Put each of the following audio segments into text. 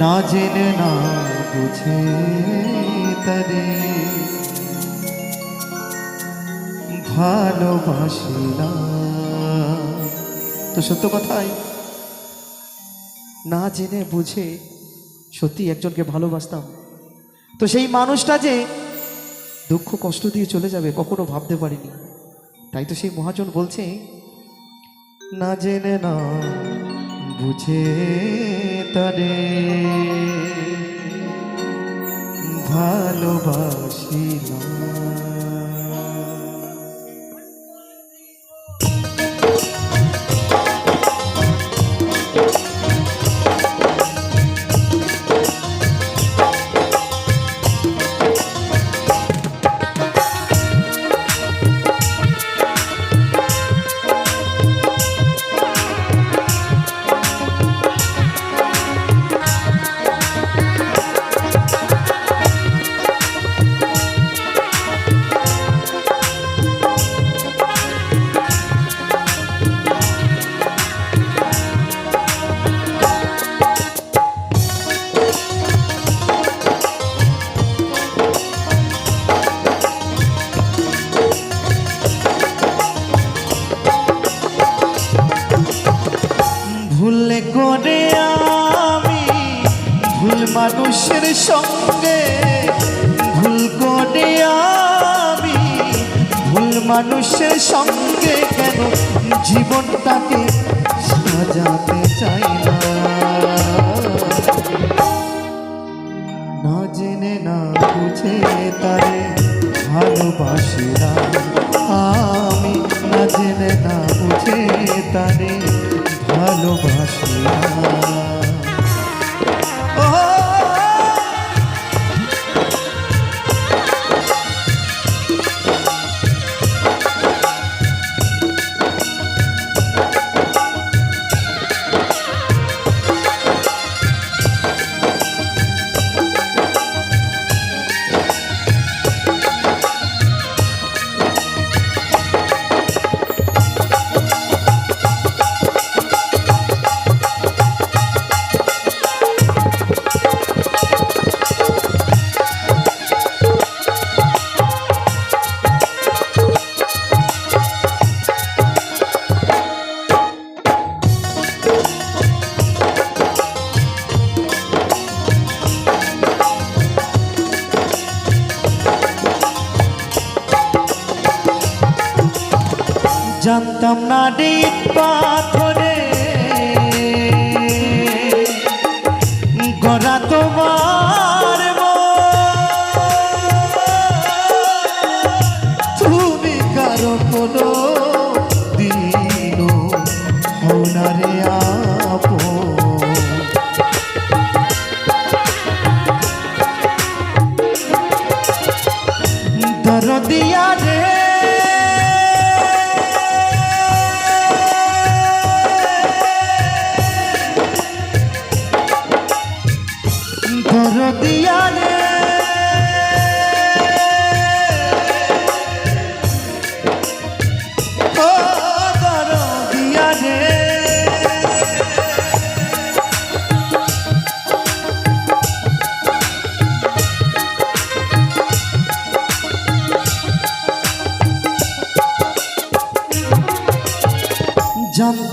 না জেনে না বুঝে তারে। ভালোবাসিলাম। তো সত্য কথাই, না জেনে বুঝে সত্যি একজনকে ভালোবাসতাম। তো সেই মানুষটা যে দুঃখ কষ্ট দিয়ে চলে যাবে, কখনো ভাবতে পারিনি। তাই তো সেই মহাজন বলছে, না জেনে না বুঝে তারে ভালোবাসিলাম মানুষের সঙ্গে ভুল করে আমি, ভুল মানুষের সঙ্গে কেন জীবনটাকে সাজাতে চাই না? জেনে, না বুঝে তারে ভালোবাসি না। আমি না জেনে, না বুঝে তারে ভালোবাসি না। জানতাম না রে পাথরে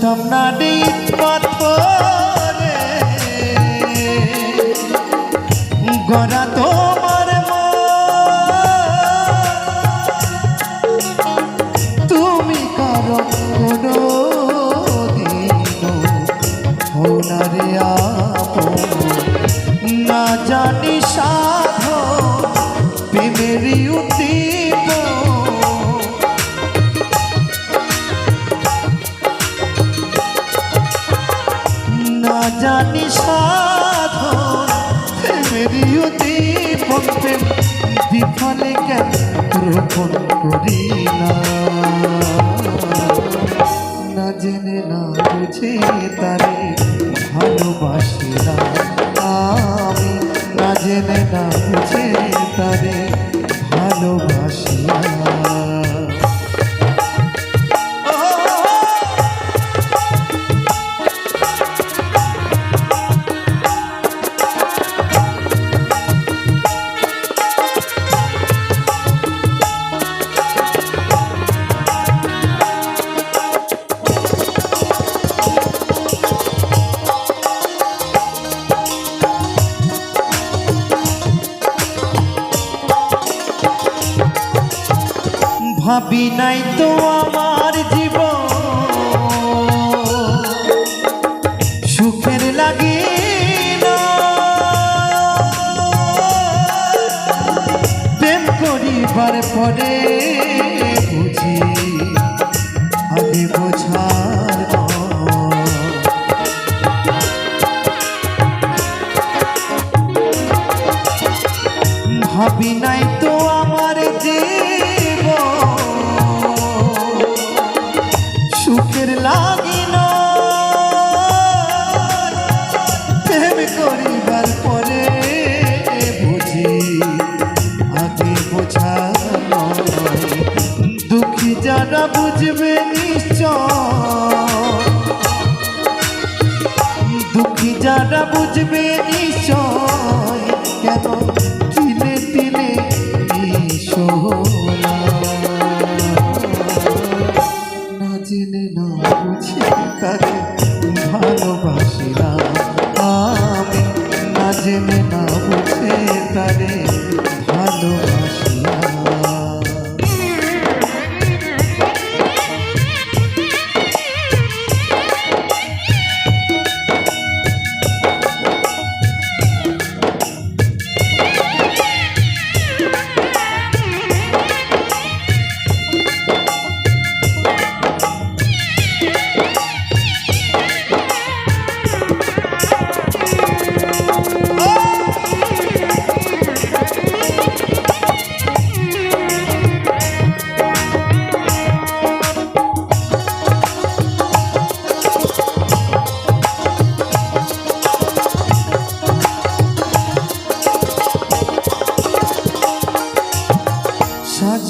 জানতাম না রে পাথরে দীপন প্রেম কেন রোপণ করি না? না জেনে না বুঝে তারে ভালোবাসি না। আমি না জেনে না বুঝে তারে ভালোবাসি না। ভাবি নাই তো আমার জীবন সুখের লাগে। প্রেম করিবার পরে যারা বুঝবে নিশ্চয় কেন তিলে তিলে না? জেনে না বুঝে তাকে ভালোবাসি না। আমি না জেনে না বুঝে তারে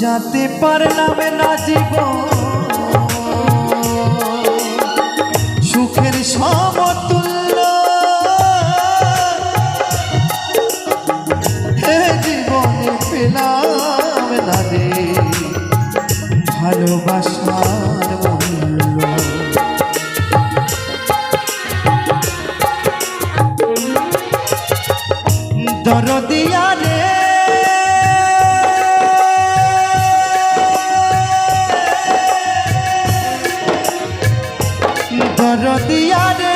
সাজাতে পারলাম না জীবন। সুখের সমতুল্য। হে জীবনে পেলাম না রে ভালোবাসার দরদিয়া রে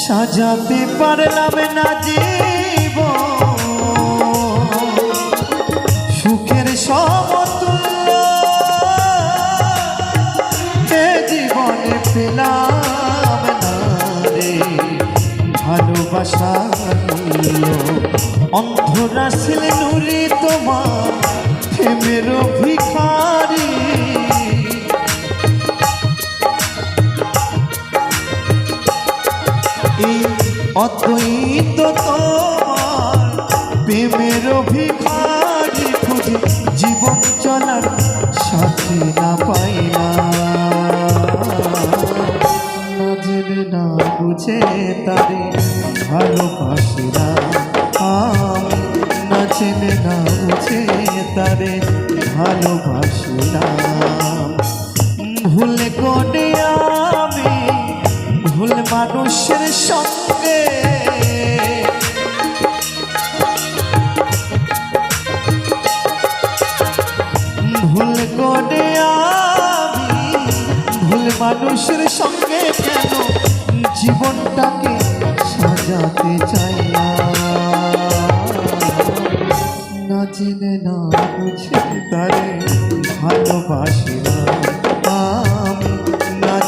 সাজাতে পারলাম না জীব অন্ধরা ছিলে নুরি তোমার প্রেমের ভিখারি। এই অদ্বৈত তোমার প্রেমের ভিখারি। ভুল করে আমি, ভুল মানুষের সঙ্গে। ভুল করে আমি, ভুল মানুষের সঙ্গে কেন জীবনটাকে সাজাতে চাই না না জেনে না বুঝে তারে ভালোবাসি না